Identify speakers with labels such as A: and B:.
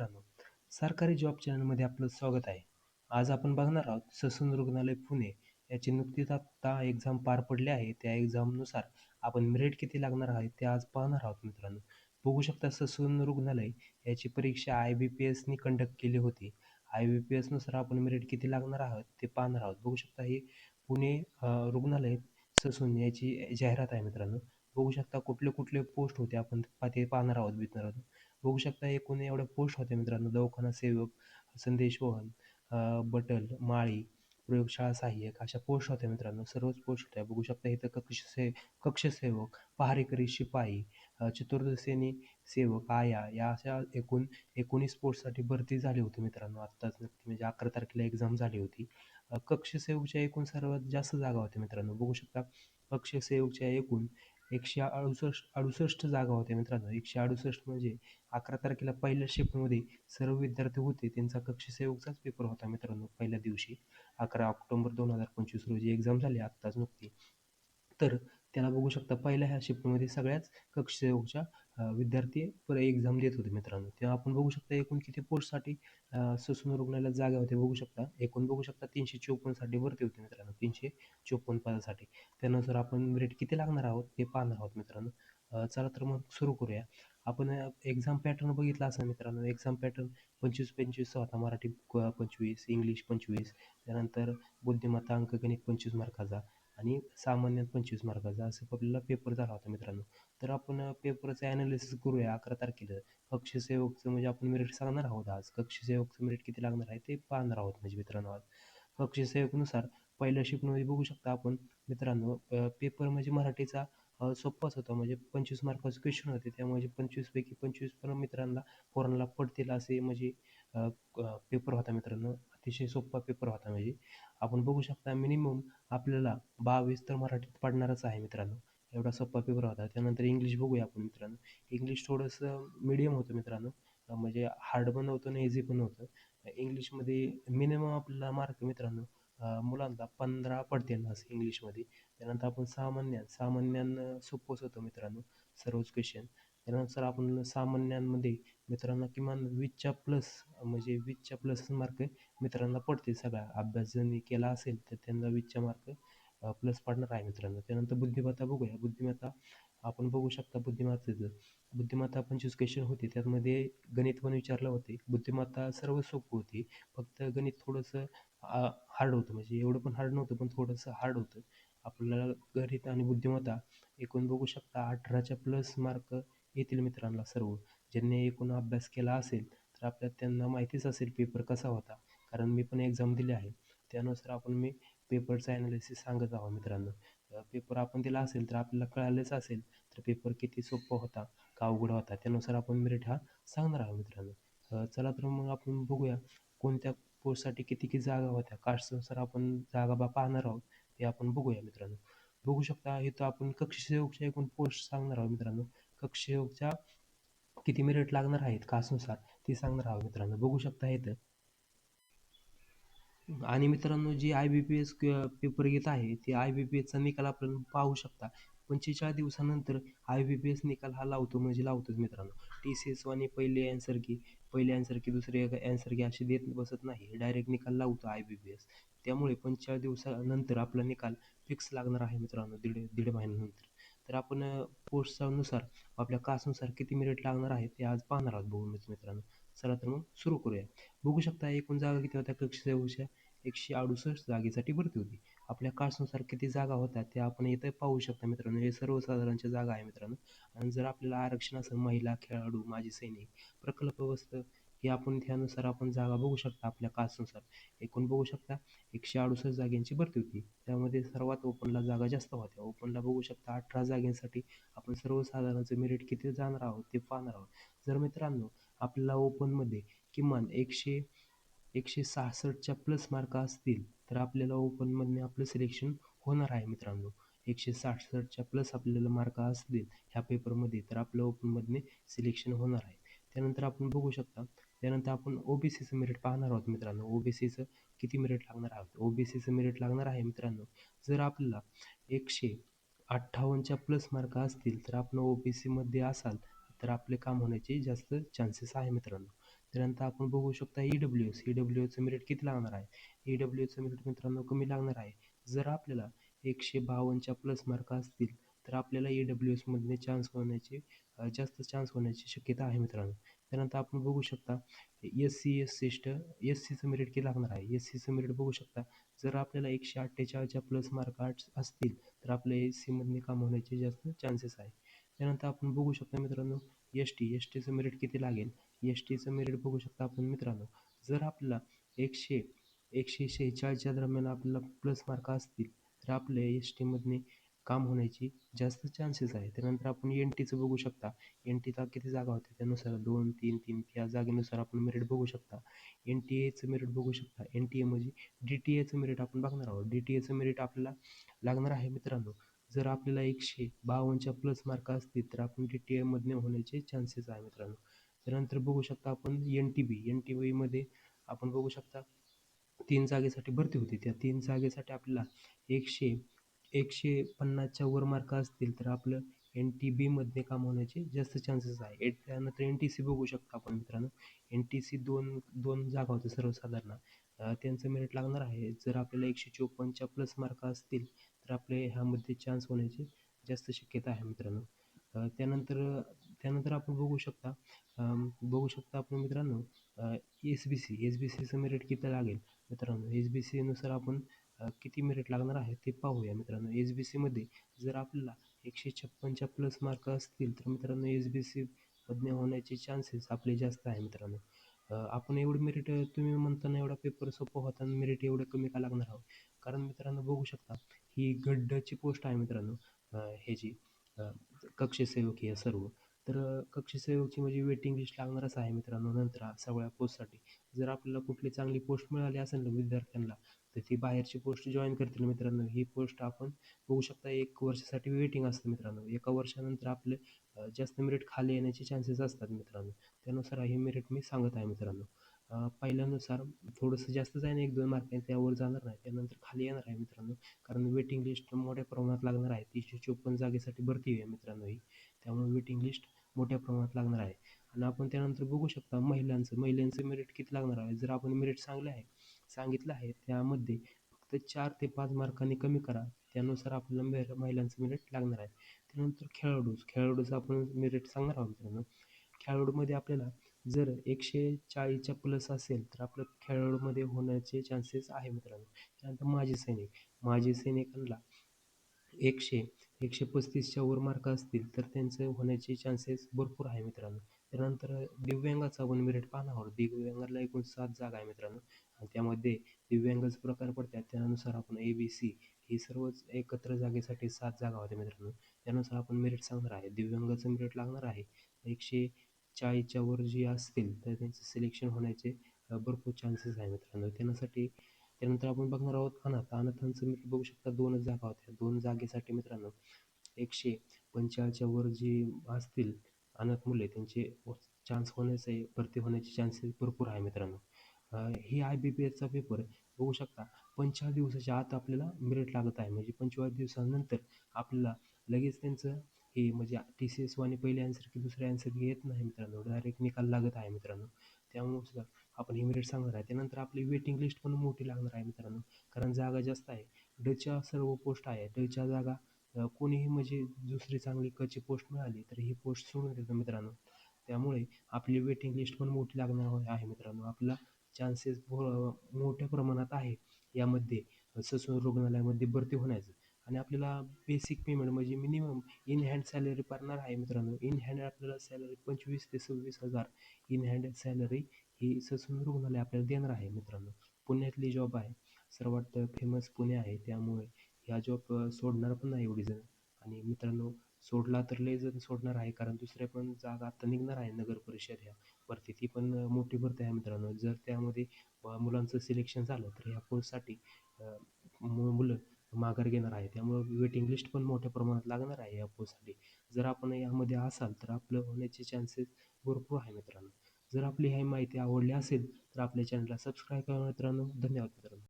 A: मित्रांनो सरकारी जॉब चॅनलमध्ये आपलं स्वागत आहे. आज आपण बघणार आहोत ससून रुग्णालय पुणे याची नुकतीच आत्ता एक्झाम पार पडली आहे. त्या एक्झामनुसार आपण मेरिट किती लागणार आहे ते आज पाहणार आहोत मित्रांनो. बघू शकता ससून रुग्णालय याची परीक्षा आय बी पी एसनी कंडक्ट केली होती. आय बी पी एसनुसार आपण मेरिट किती लागणार आहोत ते पाहणार आहोत. बघू शकता हे पुणे रुग्णालय ससून याची जाहिरात आहे मित्रांनो. बघू शकता कुठले कुठले पोस्ट होते आपण ते पाहणार आहोत मित्रांनो. बघू शकता एकूण एवढ्या पोस्ट होत्या मित्रांनो. दवाखाना सेवक संदेश वहन बटल माळी प्रयोगशाळा सहाय्यक अशा पोस्ट होत्या मित्रांनो. सर्वच पोस्ट होत्या. बघू शकता इथं कक्ष से कक्षसेवक पहारेकरी शिपाई चतुर्दशेनी सेवक आया या अशा एकूण एकोणीस पोस्टसाठी भरती झाली होती मित्रांनो. आत्ताच नक्की म्हणजे अकरा तारखेला एक्झाम झाली होती. कक्षसेवकच्या एकूण सर्वात जास्त जागा होत्या मित्रांनो. बघू शकता कक्षसेवकच्या एकूण एकशे अडुसष्ट अडुसष्ट जागा होत्या मित्रांनो. एकशे अडुसष्ट म्हणजे अकरा तारखेला पहिल्या शिफ्टमध्ये सर्व विद्यार्थी होते. त्यांचा कक्षसेवकचाच पेपर होता मित्रांनो पहिल्या दिवशी. अकरा ऑक्टोबर दोन हजार पंचवीस रोजी एक्झाम झाली आत्ताच नुकती. तर त्याला बघू शकता पहिल्या ह्या शिफ्टमध्ये सगळ्याच कक्षसेवकच्या विद्यार्थी पर एक्झाम देत होते मित्रांनो. तेव्हा आपण बघू शकता एकूण किती पोस्टसाठी ससून रुग्णालयात जागा होते बघू शकता. एकूण बघू शकता तीनशे चोपन्नसाठी भरती होती मित्रांनो तीनशे चोपन्न पदासाठी. त्यानुसार आपण रेट किती लागणार आहोत ते पाहणार आहोत मित्रांनो. चला तर मग सुरू करूया. आपण एक्झाम पॅटर्न बघितला असा मित्रांनो एक्झाम पॅटर्न पंचवीस पंचवीस होता मराठी पंचवीस इंग्लिश पंचवीस त्यानंतर बुद्धिमत्ता अंकगणित पंचवीस मार्काचा आणि सामान्यात पंचवीस मार्काचा असं आपल्याला पेपर झाला होता मित्रांनो. तर आपण पेपरचं ॲनालिसिस करूया अकरा तारखेला. कक्षसेवकचं म्हणजे आपण मेरिट सांगणार आहोत आज. कक्षसेवकचं मेरिट किती लागणार आहे ते पाहणार आहोत म्हणजे मित्रांनो आज. कक्षसेवकनुसार पहिल्या शिफ्टमध्ये बघू शकता आपण मित्रांनो पेपर म्हणजे मराठीचा सोप्पाच होता. म्हणजे पंचवीस मार्काचे क्वेश्चन होते. त्यामुळे पंचवीसपैकी पंचवीस पण मित्रांना पोरांना पडतील असे म्हणजे पेपर होता मित्रांनो. अतिशय सोप्पा पेपर होता म्हणजे. आपण बघू शकता मिनिमम आपल्याला बावीस तर मराठीत पडणारच आहे मित्रांनो. एवढा सोप्पा पेपर होता. त्यानंतर इंग्लिश बघूया आपण मित्रांनो. इंग्लिश थोडंसं मिडियम होतं मित्रांनो. म्हणजे हार्ड पण नव्हतं आणि इझी पण नव्हतं इंग्लिशमध्ये मिनिमम आपल्याला मार्क मित्रांनो मुलांना पंधरा पडतील असं इंग्लिशमध्ये त्यानंतर आपण सामान्य सामान्यांना सोपंच होतं मित्रांनो. सर्वच क्वेश्चन त्यानंतर आपण सामान्यांमध्ये मित्रांना किमान वीसच्या प्लस म्हणजे वीसच्या प्लस मार्क मित्रांना पडतील सगळा अभ्यास ज्यांनी केला असेल तर त्यांना वीसच्या मार्क प्लस पडणार आहे मित्रांनो. त्यानंतर बुद्धिमत्ता बघूया. बुद्धिमत्ता आपण बघू शकता बुद्धिमत्तेचं. बुद्धिमत्ता पंचवीस क्वेश्चन होते. त्यामध्ये गणित पण विचारलं होते. बुद्धिमत्ता सर्व सोपं होती. फक्त गणित थोडंसं हार्ड होतं. म्हणजे एवढं पण हार्ड नव्हतं पण थोडंसं हार्ड होतं. आपल्याला गणित आणि बुद्धिमत्ता एकूण बघू शकता अठराच्या प्लस मार्क येथील मित्रांना सर्व. ज्यांनी एकूण अभ्यास केला असेल तर आपल्या त्यांना माहितीच असेल पेपर कसा होता. कारण मी पण एक्झाम दिली आहे. त्यानुसार आपण मी पेपरचा ॲनालिसिस सांगत आहोत मित्रांनो. पेपर आपण दिला असेल तर आपल्याला कळालेच असेल तर पेपर किती सोपा होता का अवघड होता त्यानुसार आपण मेरिट हा सांगणार आहोत मित्रांनो. चला तर मग आपण बघूया कोणत्या पोस्टसाठी किती किती जागा होत्या कास्टनुसार आपण जागा बा पाहणार आहोत ते आपण बघूया मित्रांनो. बघू शकता हे तर आपण कक्षसेवकच्या एकूण पोस्ट सांगणार आहोत मित्रांनो. कक्षयोगच्या किती मिनिट लागणार आहेत? कासनुसार. ते सांगणार आहोत मित्रांनो. बघू शकता इथं आणि मित्रांनो जी I B P S paper घेत आहे ते आय बी पी एसचा निकाल आपण पाहू शकता. पंचेचाळीस दिवसानंतर आय बी पी एस निकाल हा लावतो म्हणजे लावतोच मित्रांनो. टी सी एस वाने पहिले अँसर की पहिले अँसर की दुसरे अँसर की असे देत बसत नाही. डायरेक्ट निकाल लावतो आय बी पी एस त्यामुळे पंचेचाळीस दिवसानंतर आपला निकाल फिक्स लागणार आहे मित्रांनो दीड दीड महिन्यानंतर. तर आपण पोस्टनुसार आपल्या कासनुसार किती मिनिट लागणार आहे ते आज पाहणार आहोत बघूनच मित्रांनो. चला तर मग सुरू करूया. बघू शकता एकूण जागा किती होत्या? कक्षसेवकच्या एकशे अडुसष्ट जागेसाठी भरती होती. आपल्या कास्टनुसार किती जागा होत्या त्या आपण इथे पाहू शकता मित्रांनो. हे सर्वसाधारणच्या जागा आहे मित्रांनो. आणि जर आपल्याला आरक्षण असेल महिला खेळाडू माजी सैनिक प्रकल्पग्रस्त हे आपण त्यानुसार आपण जागा बघू शकता आपल्या कास्टनुसार एकूण बघू शकता एकशे अडुसष्ट जागेंची भरती होती. त्यामध्ये सर्वात ओपनला जागा जास्त होत्या. ओपनला बघू शकता अठरा जागेंसाठी आपण सर्वसाधारणचं मेरिट किती जाणार आहोत ते पाहणार आहोत. जर मित्रांनो आपल्याला ओपनमध्ये किमान एकशे एकशे सहासष्टच्या प्लस मार्क असतील तर आपल्याला ओपनमधने आपलं सिलेक्शन होणार आहे मित्रांनो. एकशे साठसष्टच्या प्लस आपल्याला मार्क असतील ह्या पेपरमध्ये तर आपलं ओपनमधने सिलेक्शन होणार आहे. त्यानंतर आपण बघू शकता त्यानंतर आपण ओ बी सीचं मेरिट पाहणार आहोत मित्रांनो. ओ बी सीचं किती मेरिट लागणार आहोत? ओ बी सीचं मेरिट लागणार आहे मित्रांनो जर आपल्याला एकशे अठ्ठावन्नच्या प्लस मार्क असतील तर आपण ओ बी सीमध्ये असाल तर आपले काम होण्याचे जास्त चान्सेस आहे मित्रांनो. त्यानंतर आपण बघू शकता E W S E W एचं मेरिट किती लागणार आहे? ई डब्ल्यू एचं मेरिट मित्रांनो कमी लागणार आहे. जर आपल्याला एकशे बावन्नच्या प्लस मार्क असतील तर आपल्याला ई डब्ल्यू एसमधले चान्स होण्याची जास्त चान्स होण्याची शक्यता आहे मित्रांनो. त्यानंतर आपण बघू शकता एस सी एस सिस्ट एस सीचं मेरिट किती लागणार आहे? एस सीचं मेरिट बघू शकता. जर आपल्याला एकशे अठ्ठेचाळीसच्या प्लस मार्क आर्ट्स असतील तर आपल्या एस सीमधले काम होण्याचे जास्त चान्सेस आहे. त्यानंतर आपण बघू शकता मित्रांनो एस टी एस टीचं मेरिट किती लागेल? एस टीचं मेरिट बघू शकता आपण मित्रांनो. जर आपला एकशे एकशे शेहेचाळीसच्या दरम्यान आपल्याला प्लस मार्क असतील तर आपल्या एस टीमधने काम होण्याची जास्त चान्सेस आहे त्यानंतर आपण एन टीचं बघू शकता. एन टीला किती जागा होते त्यानुसार? दोन तीन तीन. या जागेनुसार आपण मेरिट बघू शकता. एन टी एचं मेरिट बघू शकता. एन टी ए म्हणजे डी टी एचं मेरिट आपण बघणार आहोत. डी टी एचं मेरिट आपल्याला लागणार आहे मित्रांनो. जर आपल्याला एकशे बावन्नच्या प्लस मार्क असतील तर आपण डी टी एमधनं होण्याचे चान्सेस आहे मित्रांनो. त्यानंतर बघू शकता आपण N T B N T बीमध्ये आपण बघू शकता तीन जागेसाठी भरती होती. त्या तीन जागेसाठी आपल्याला एकशे एकशे पन्नासच्या वर मार्क असतील तर आपलं एन टी बीमध्ये काम होण्याचे जास्त चान्सेस आहे. एट त्यानंतर एन टी सी बघू शकता आपण मित्रांनो. एन टी सी दोन दोन जागा होत्या सर्वसाधारण. त्यांचं मेरिट लागणार आहे. जर आपल्याला एकशे चोपन्नच्या प्लस मार्क असतील तर आपले ह्यामध्ये चान्स होण्याची जास्त शक्यता आहे मित्रांनो. त्यानंतर त्यानंतर आपण बघू शकता बघू शकता आपण मित्रांनो S B C S B सीचं मेरिट किती लागेल? मित्रांनो एस बी सीनुसार आपण किती मेरिट लागणार आहे ते पाहूया मित्रांनो. एस बी सीमध्ये जर आपल्याला एकशे छप्पनच्या प्लस मार्क असतील तर मित्रांनो एस बी सी मधने होण्याचे चान्सेस आपले जास्त आहे मित्रांनो. आपण एवढं मेरिट तुम्ही म्हणताना एवढा पेपर सोपा होता आणि मेरिट एवढं कमी का लागणार आहोत? कारण मित्रांनो बघू शकता ही गड्डची पोस्ट आहे मित्रांनो ह्याची. कक्षसेवक हे सर्व. तर कक्षसेवकची म्हणजे वेटिंग लिस्ट लागणारच आहे मित्रांनो नंतर सगळ्या पोस्टसाठी जर आपल्याला कुठली चांगली पोस्ट मिळाली असेल ना विद्यार्थ्यांना तर ती बाहेरची पोस्ट जॉईन करतील मित्रांनो. ही पोस्ट आपण बघू शकता एक वर्षासाठी वेटिंग असतं मित्रांनो. एका वर्षानंतर आपले जास्त मेरिट खाली येण्याचे चान्सेस असतात मित्रांनो. त्यानुसार हे मेरिट मी सांगत आहे मित्रांनो. पहिल्यानुसार थोडंसं जास्त जाईन एक दोन मार्क त्यावर जाणार नाही त्यानंतर खाली येणार आहे मित्रांनो. कारण वेटिंग लिस्ट मोठ्या प्रमाणात लागणार आहे. तीनशे चोपन्न जागेसाठी भरती आहे मित्रांनो ही. त्यामुळे वेटिंग लिस्ट मोठ्या प्रमाणात लागणार आहे. आणि आपण त्यानंतर बघू शकता महिलांचं महिलांचं मेरिट किती लागणार आहे? जर आपण मेरिट सांगलं आहे सांगितलं आहे त्यामध्ये फक्त चार ते पाच मार्कांनी कमी करा. त्यानुसार आपल्याला मेर महिलांचं मेरिट लागणार आहे. त्यानंतर खेळाडूच खेळाडूचं आपण मेरिट सांगणार आहोत मित्रांनो. खेळाडूमध्ये आपल्याला जर एकशे चाळीसच्या प्लस असेल तर आपलं खेळाडूमध्ये होण्याचे चान्सेस आहे मित्रांनो. त्यानंतर माजी सैनिक. माजी सैनिकांना एकशे एकशे पस्तीसच्या वर मार्क असतील तर त्यांचं होण्याचे चान्सेस भरपूर आहे मित्रांनो. त्यानंतर दिव्यांगाचा आपण मेरिट पाहणार आहोत. दिव्यांगाला एकूण सात जागा आहे मित्रांनो. आणि त्यामध्ये दिव्यांगाचे प्रकार पडतात. त्यानुसार आपण ए बी सी ही सर्वच एकत्र जागेसाठी सात जागा होत्या मित्रांनो. त्यानुसार आपण मेरिट सांगणार आहे. दिव्यांगाचं मेरिट लागणार आहे. एकशे चाळीसच्या वर जी असतील तर त्यांचं सिलेक्शन होण्याचे भरपूर चान्सेस आहे मित्रांनो. त्यांनासाठी त्यानंतर आपण बघणार आहोत अनाथ. अनाथांचं मित्र बघू शकता दोनच जागा होत्या. दोन जागेसाठी मित्रांनो एकशे पंचेचाळीसच्या वर जी असतील अनाथ मुले त्यांचे चान्स होण्याचे भरती होण्याचे चान्सेस भरपूर आहे मित्रांनो. ही आय बी पी एसचा पेपर बघू शकता. पंचेचाळीस दिवसाच्या आत आपल्याला मेरिट लागत आहे. म्हणजे पंचेचाळीस दिवसानंतर आपल्याला लगेच त्यांचं हे म्हणजे टी सी एस पहिले आन्सर की दुसरे आन्सर घेत नाही मित्रांनो. डायरेक्ट निकाल लागत आहे मित्रांनो. त्यामुळे सुद्धा आपण ही मेरिट सांगणार आहे. त्यानंतर आपली वेटिंग लिस्ट पण मोठी लागणार आहे मित्रांनो. कारण जागा जास्त आहे. डच्या सर्व पोस्ट आहे. डच्या जागा कोणीही म्हणजे दुसरी चांगली कची पोस्ट मिळाली तर ही पोस्ट सोडून देतो मित्रांनो. त्यामुळे आपली वेटिंग लिस्ट पण मोठी लागणार हो- आहे मित्रांनो. आपला चान्सेस मोठ्या प्रमाणात आहे. यामध्ये ससून रुग्णालयामध्ये भरती होण्याचं. आणि आपल्याला बेसिक पेमेंट म्हणजे मिनिमम इन हँड सॅलरी पडणार आहे मित्रांनो. इन हँड आपल्याला सॅलरी पंचवीस ते सव्वीस हजार. इन हँड सॅलरी ही ससून रुग्णालय आपल्याला देणार आहे मित्रांनो. पुण्यातली जॉब आहे. सर्वात फेमस पुणे आहे. त्यामुळे ह्या जॉब सोडणार पण नाही एवढी जण. आणि मित्रांनो सोडला तर लय जण सोडणार आहे. कारण दुसऱ्या पण जागा आता निघणार आहे नगर परिषद ह्या भरती ती पण मोठी भरती आहे मित्रांनो. जर त्यामध्ये मुलांचं सिलेक्शन झालं तर ह्या पोस्टसाठी मुलं माघार घेणार आहे. त्यामुळं वेटिंग लिस्ट पण मोठ्या प्रमाणात लागणार आहे या पोस्टसाठी जर आपण यामध्ये असाल तर आपलं होण्याचे चान्सेस भरपूर आहे मित्रांनो. जर आपली ही माहिती आवडली असेल तर आपल्या चॅनलला सबस्क्राईब करा मित्रांनो. धन्यवाद मित्रांनो.